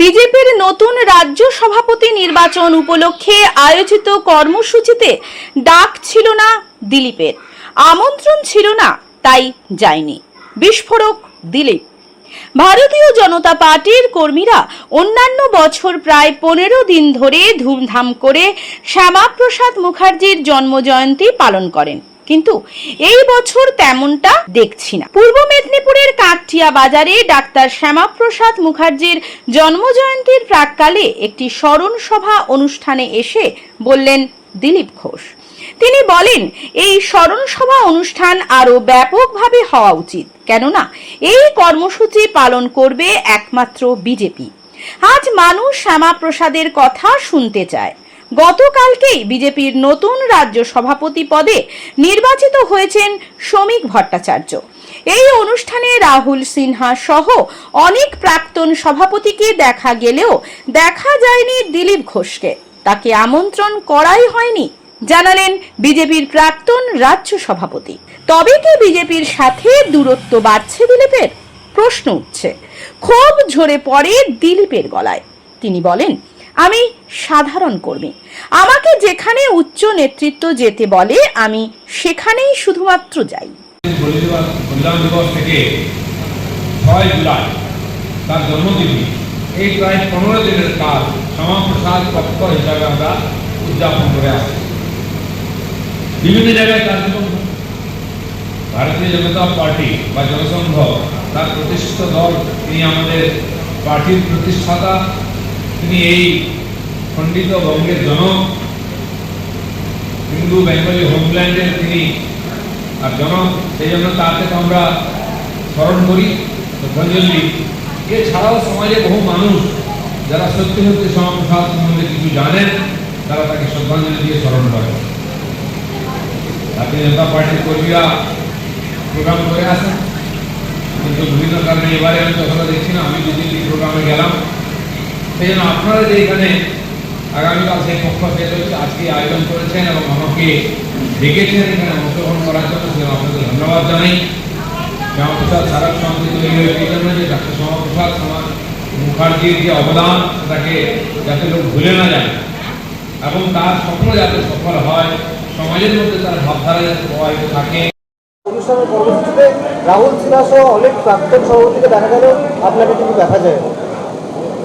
বিজেপির নতুন রাজ্য সভাপতি নির্বাচন উপলক্ষে আয়োজিত কর্মসূচিতে ডাক ছিল না দিলীপের। আমন্ত্রণ ছিল না, তাই যায়নি। বিস্ফোরক দিলীপ। ভারতীয় জনতা পার্টির কর্মীরা অন্যান্য বছর প্রায় পনেরো দিন ধরে ধুমধাম করে শ্যামাপ্রসাদ মুখার্জির জন্মজয়ন্তী পালন করেন। কিন্তু এই বছর তেমনটা দেখছি না। পূর্ব মেদিনীপুরের কাকটিয়া বাজারে ডাক্তার শ্যামাপ্রসাদ মুখার্জির জন্মজয়ন্তীর প্রাককালে একটি স্মরণ সভা অনুষ্ঠানে এসে বললেন দিলীপ ঘোষ। তিনি বলেন, এই স্মরণ সভা অনুষ্ঠান আরও ব্যাপকভাবে হওয়া উচিত, কেননা এই কর্মসূচি পালন করবে একমাত্র বিজেপি। আজ মানুষ শ্যামাপ্রসাদের কথা শুনতে চায়। গতকালকেই বিজেপির নতুন রাজ্য সভাপতি পদে নির্বাচিত হয়েছেন শ্রমিক ভট্টাচার্য। এই অনুষ্ঠানে রাহুল সিনহা সহ অনেক প্রাক্তন সভাপতিকে দেখা গেলেও দেখা যায়নি দিলীপ ঘোষকে। তাকে আমন্ত্রণ করাই হয়নি, জানালেন বিজেপির প্রাক্তন রাজ্য সভাপতি। তবে কি বিজেপির সাথে দূরত্ব বাড়ছে দিলীপের? প্রশ্ন উঠছে। ক্ষোভ ঝরে পড়ে দিলীপের গলায়। তিনি বলেন আমি সাধারণ কর্মী। আমাকে যেখানে উচ্চ নেতৃত্ব যেতে বলে, আমি সেখানেই শুধুমাত্র যাই। তার এই প্রায় পনেরো দিনের কাজ শ্যামাপ্রসাদ পক্ষ হিসাবে আমরা উদযাপন করে আসছি। বিভিন্ন জায়গায় কার্যক্রম। ভারতীয় জনতা পার্টি বা জনসংঘ, তার প্রতিষ্ঠিত দল, তিনি আমাদের পার্টির প্রতিষ্ঠাতা। তিনি এই খণ্ডিত বঙ্গের জনক, হিন্দু, বেঙ্গলি হোমল্যান্ডের তিনি আর জনক, সেই জন্য তাকে তো আমরা স্মরণ করি। শ্রদ্ধাঞ্জলি এছাড়াও সমাজে বহু মানুষ যারা সত্যি সত্যি শ্যামাপ্রসাদ সম্বন্ধে কিছু জানেন, তারা তাকে শ্রদ্ধাঞ্জলি দিয়ে স্মরণ করেন। ভারতীয় জনতা পার্টির কর্মীরা প্রোগ্রাম করে আসেন। কিন্তু বিভিন্ন কারণে এবারে আমি ততটা দেখছি না, আমি দুদিন প্রোগ্রামে গেলাম। সেই জন্য আপনারা যে এখানে আগামীকাল সেই পক্ষ হচ্ছে আজকে আয়োজন করেছেন এবং আমাকে ডেকেছেন, এখানে অংশগ্রহণ করার জন্য সে আপনাদের ধন্যবাদ জানাই। শ্যামাপ্রসাদ সারক সমিতি তৈরি এই জন্য যে ডাক্তার শ্যামাপ্রসাদ সমাজ মুখার্জির যে অবদান, তাকে যাতে লোক ভুলে না যায় এবং তার স্বপ্ন যাতে সফল হয়, সমাজের মধ্যে তার ভাবধারা যাতে প্রবাহিত থাকে। অনুষ্ঠানের কর্মসূচিতে রাহুল সিনহা সহ অনেক প্রাক্তন সভাপতিকে দেখা গেল। আপনাকে কিন্তু দেখা যায়।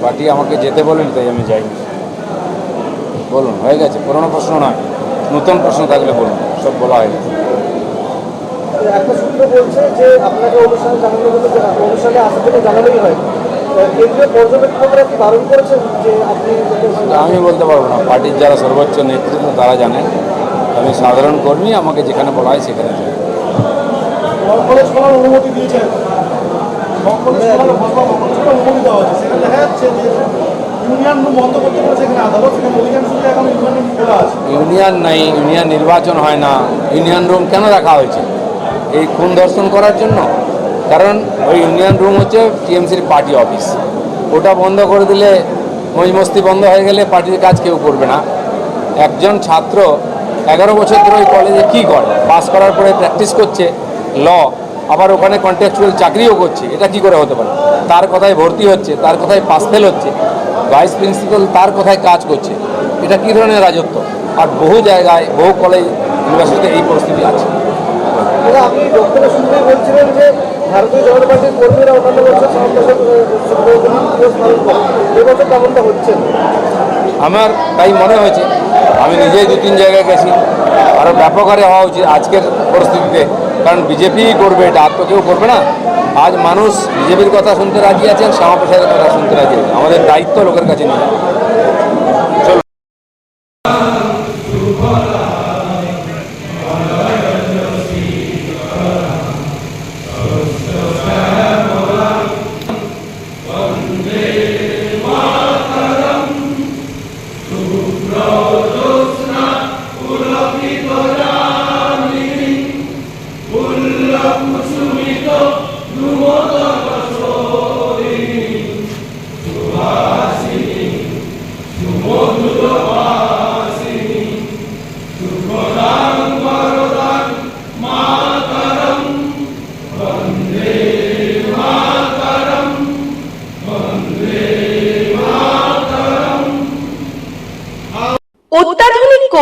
পার্টি আমাকে যেতে বলেন তাই আমি যাই বলুন হয়ে গেছে। পুরোনো প্রশ্ন নয় নতুন প্রশ্ন থাকলে বলুন সব বলা হয়ে গেছে। একটা সূত্র বলছে যে আপনাকে অনুষ্ঠানে জানানো অনুষ্ঠানে আসার জন্য জানানোই হয়। কেন্দ্রীয় পর্যবেক্ষকরা কি বারণ করেছেন যে আপনি তা আমি বলতে পারব না। পার্টির যারা সর্বোচ্চ নেতৃত্ব তারা জানেন। আমি সাধারণ কর্মী আমাকে যেখানে বলা হয় সেখানে যাই। অনুমতি দিয়েছেন। ইউনিয়ন নাই, ইউনিয়ন নির্বাচন হয় না। ইউনিয়ন রুম কেন রাখা হয়েছে? এই খুন দর্শন করার জন্য? কারণ ওই ইউনিয়ন রুম হচ্ছে টিএমসির পার্টি অফিস। ওটা বন্ধ করে দিলে মজমস্তি বন্ধ হয়ে গেলে পার্টির কাজ কেউ করবে না। একজন ছাত্র এগারো বছর ধরে ওই কলেজে কী করে? পাস করার পরে প্র্যাকটিস করছে ল আবার ওখানে কন্ট্রাকচুয়াল চাকরিও করছে। এটা কি করে হতে পারে? তার কথায় ভর্তি হচ্ছে তার কথায় পাস ফেল হচ্ছে ভাইস প্রিন্সিপাল তার কথায় কাজ করছে। এটা কী ধরনের রাজত্ব? আর বহু জায়গায় বহু কলেজ ইউনিভার্সিটিতে এই পরিস্থিতি আছে। দাদা, আপনি বক্তব্য শুনতেই বলছিলেন যে ভারতীয় জনতা পার্টির কর্মীরা অন্যান্য বছর শ্যামাপ্রসাদ দিবস পালন করে এবছর তেমনটা হচ্ছে? না। আমার তাই মনে হয়েছে আমি নিজেই দু তিন জায়গায় গেছি। আরও ব্যাপক হারে হওয়া উচিত আজকের পরিস্থিতিতে। কারণ বিজেপি করবে এটা, আর তো কেউ করবে না। আজ মানুষ বিজেপির কথা শুনতে রাজি আছেন শ্যামাপ্রসাদের কথা শুনতে রাজি আমাদের দায়িত্ব লোকের কাছে নিয়ে।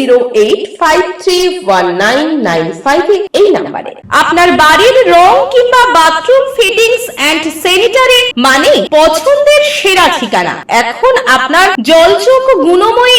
zero eight five three one nine nine five এই নাম্বারে। আপনার বাড়ির রং কিংবা বাথরুম ফিটিংস এন্ড স্যানিটারি মানে পছন্দের সেরা ঠিকানা। এখন আপনার জলচোখ গুণময়ী